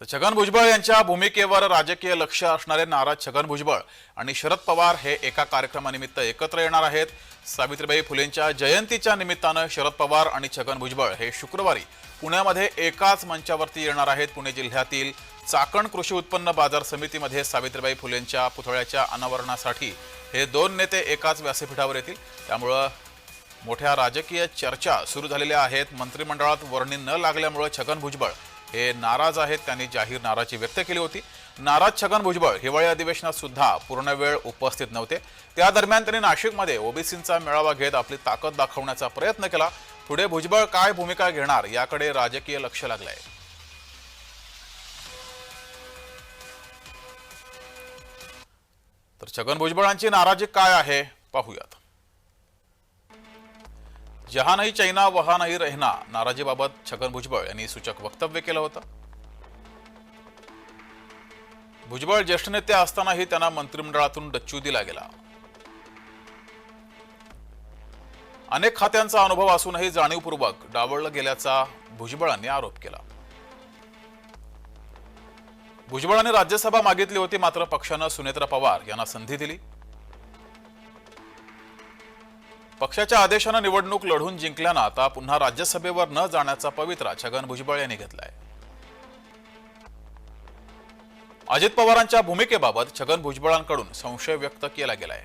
तर छगन भुजबळ यांच्या भूमिकेवर राजकीय लक्ष असणारे नाराज छगन भुजबळ आणि शरद पवार हे एका कार्यक्रमानिमित्त एकत्र येणार आहेत. सावित्रीबाई फुलेंच्या जयंतीच्या निमित्तानं शरद पवार आणि छगन भुजबळ हे शुक्रवारी पुण्यामध्ये एकाच मंचावरती येणार आहेत. पुणे जिल्ह्यातील चाकण कृषी उत्पन्न बाजार समितीमध्ये सावित्रीबाई फुलेंच्या पुतळ्याच्या अनावरणासाठी हे दोन नेते एकाच व्यासपीठावर येतील. त्यामुळं मोठ्या राजकीय चर्चा सुरू झालेल्या आहेत. मंत्रिमंडळात वर्णी न लागल्यामुळे छगन भुजबळ हे नाराज आहेत त्यांनी जाहीर नाराजी व्यक्त केली होती. नाराज छगन भुजबळ हिवाळी अधिवेशनात सुद्धा पूर्ण वेळ उपस्थित नव्हते. त्या दरम्यान त्यांनी नाशिकमध्ये ओबीसींचा मेळावा घेत आपली ताकद दाखवण्याचा प्रयत्न केला. पुढे भुजबळ काय भूमिका घेणार याकडे राजकीय लक्ष लागलंय. तर छगन भुजबळांची नाराजी काय आहे? पाहूयात. जहा नाही चैना वहा नाही रहना नाराजीबाबत छगन भुजबळ यांनी सूचक वक्तव्य केलं होतं. भुजबळ ज्येष्ठ नेते असतानाही त्यांना मंत्रिमंडळातून डच्चू दिला गेला. अनेक खात्यांचा अनुभव असूनही जाणीवपूर्वक डावळलं गेल्याचा भुजबळांनी आरोप केला. भुजबळांनी राज्यसभा मागितली होती मात्र पक्षानं सुनेत्रा पवार यांना संधी दिली. पक्षाच्या आदेशानं निवडणूक लढून जिंकल्यानं आता पुन्हा राज्यसभेवर न जाण्याचा पवित्रा छगन भुजबळ यांनी घेतलाय. अजित पवारांच्या भूमिकेबाबत छगन भुजबळांकडून संशय व्यक्त केला गेलाय.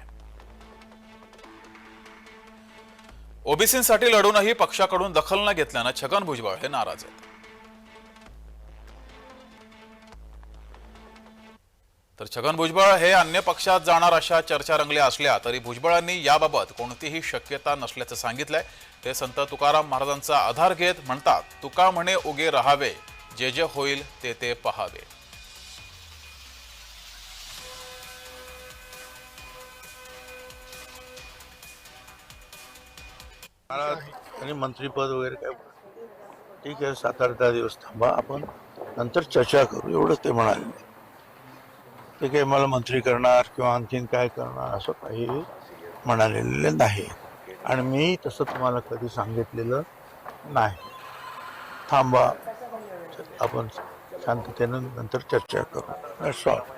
ओबीसींसाठी लढूनही पक्षाकडून दखल न घेतल्यानं छगन भुजबळ हे नाराज आहेत. तर छगन भुजबळ हे अन्य पक्षात जाणार अशा चर्चा रंगल्या असल्या तरी भुजबळांनी याबाबत कोणतीही शक्यता नसल्याचं सांगितलंय. ते संत तुकाराम महाराजांचा आधार घेत म्हणतात तुका म्हणे उगे राहावे जे जे होईल ते ते पहावे. आणि मंत्रीपद वगैरे काय? ठीक आहे सात आठ दहा दिवस थांबा आपण. नंतर चर्चा करू एवढंच ते म्हणाले. ते काही मला मंत्री करणार किंवा आणखीन काय करणार असं काही म्हणालेलं नाही. आणि मी तसं तुम्हाला कधी सांगितलेलं नाही. थांबा. आपण शांततेनं नंतर चर्चा करू. सॉरी.